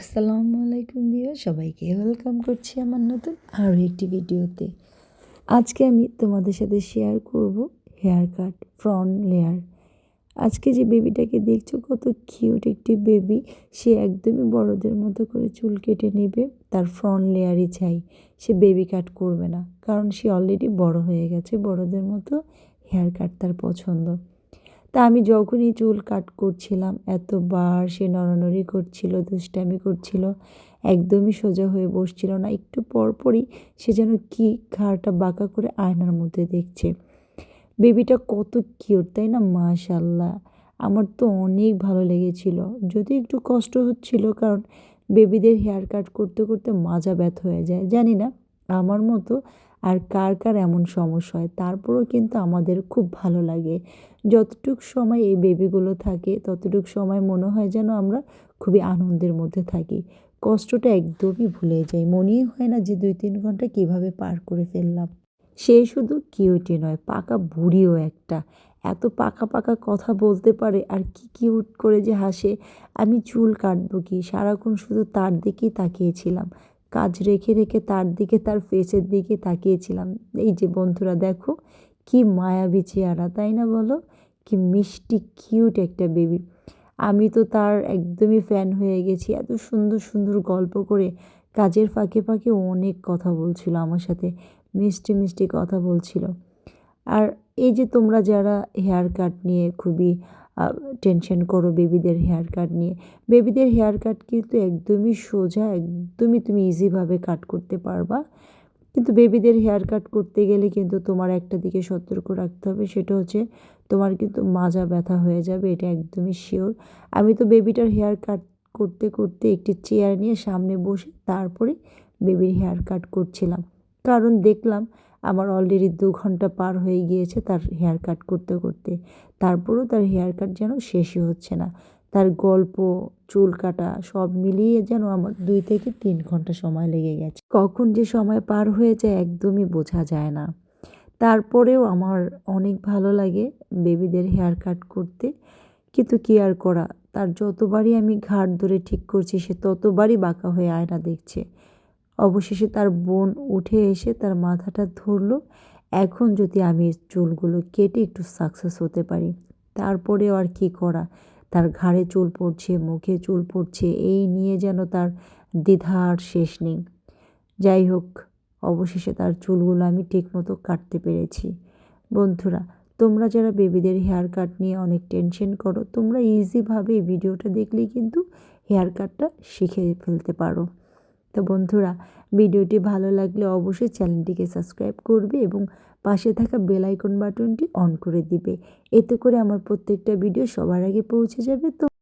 আসসালামু আলাইকুম বিয়া সবাইকে ওয়েলকাম করছি আমার নতুন আরও একটি ভিডিওতে। আজকে আমি তোমাদের সাথে শেয়ার করব হেয়ার কাট ফ্রন্ট লেয়ার। আজকে যে বেবিটাকে দেখছ, কত কিউট একটি বেবি, সে একদমই বড়দের মতো করে চুল কেটে নেবে, তার ফ্রন্ট লেয়ারই চাই। সে বেবি কাট করবে না, কারণ সে অলরেডি বড় হয়ে গেছে, বড়দের মতো হেয়ার কাট তার পছন্দ। তা আমি যখনই চুল কাট করছিলাম, এতবার সে নড়ানড়ি করছিল, দুষ্টামি করছিল, একদমই সোজা হয়ে বসছিল না। একটু পরপরই সে যেন কি ঘাড়টা বাঁকা করে আয়নার মধ্যে দেখছে। বেবিটা কত কিউট, তাই না? মাশাল্লাহ আমার তো অনেক ভালো লেগেছিল। যদি একটু কষ্ট হচ্ছিল, কারণ বেবিদের হেয়ার কাট করতে করতে মাজা ব্যথ হয়ে যায়। জানি না, আমার মতো আর কার কার এমন সমস্যা হয়, তারপরেও কিন্তু আমাদের খুব ভালো লাগে। যতটুক সময় এই বেবিগুলো থাকে, ততটুক সময় মনে হয় যেন আমরা খুবই আনন্দের মধ্যে থাকি। কষ্টটা একদমই ভুলে যাই, মনেই হয় না যে দুই তিন ঘণ্টা কীভাবে পার করে ফেললাম। সে শুধু কিউটি নয়, পাকা বুড়িও একটা। এত পাকা পাকা কথা বলতে পারে, আর কি কিউট করে যে হাসে। আমি চুল কাটবো কি? সারাক্ষণ শুধু তার দিকেই তাকিয়েছিলাম। কাজ রেখে রেখে তার দিকে, তার ফেসের দিকে তাকিয়েছিলাম। এই যে বন্ধুরা, দেখো কি মায়াবী চেহারা, তাই না বলো? কি মিষ্টি কিউট একটা বেবি আমি তো তার একদমই ফ্যান হয়ে গেছি। এত সুন্দর সুন্দর গল্প করে কাজের ফাঁকে ফাঁকে অনেক কথা বলছিল আমার সাথে, মিষ্টি মিষ্টি কথা বলছিল। আর এই যে তোমরা যারা হেয়ার কাট নিয়ে খুবই টেনশন করো বেবিদের হেয়ার কাট নিয়ে। বেবিদের হেয়ার কাট কিন্তু একদমই সোজা, একদমই তুমি ইজিভাবে কাট করতে পারবা। কিন্তু বেবিদের হেয়ার কাট করতে গেলে কিন্তু তোমার একটা দিকে সতর্ক রাখতে হবে, সেটা হচ্ছে তোমার কিন্তু মাজা ব্যথা হয়ে যাবে, এটা একদমই শিওর আমি তো বেবিটার হেয়ার কাট করতে করতে একটি চেয়ার নিয়ে সামনে বসে তারপরে বেবির হেয়ার কাট করছিলাম। কারণ দেখলাম আমার অলরেডি দু ঘণ্টা পার হয়ে গিয়েছে তার হেয়ার কাট করতে করতে। তারপরেও তার হেয়ার কাট যেন শেষই হচ্ছে না। তার গল্প, চুল কাটা সব মিলিয়ে যেন আমার দুই থেকে তিন ঘণ্টা সময় লেগে গেছে। কখন যে সময় পার হয়ে যায় একদমই বোঝা যায় না। তারপরেও আমার অনেক ভালো লাগে বেবিদের হেয়ার কাট করতে। কিন্তু কি আর করা? তার যতবারই আমি ঘাট ধরে ঠিক করছি সে ততবারই বাঁকা হয়ে আয়না দেখছে। অবশেষে তার বোন উঠে এসে তার মাথাটা ধরলো। এখন যদি আমি চুলগুলো কেটে একটু সাকসেস হতে পারি তারপরেও আর কি করা? তার ঘাড়ে চুল পড়ছে, মুখে চুল পড়ছে, এই নিয়ে যেন তার দ্বিধার শেষ নেই। যাই হোক, অবশেষে তার চুলগুলো আমি ঠিকমতো কাটতে পেরেছি। বন্ধুরা, তোমরা যারা বেবিদের হেয়ার কাট নিয়ে অনেক টেনশন করো, তোমরা ইজিভাবে ভিডিওটা দেখলেই কিন্তু হেয়ার কাটটা শিখে ফেলতে পারো। তো বন্ধুরা, ভিডিওটি ভালো লাগলে অবশ্যই চ্যানেলটিকে সাবস্ক্রাইব করবে এবং পাশে থাকা বেল আইকন বাটনটি অন করে দিবে। এতে করে আমার প্রত্যেকটা ভিডিও সবার আগে পৌঁছে যাবে। তো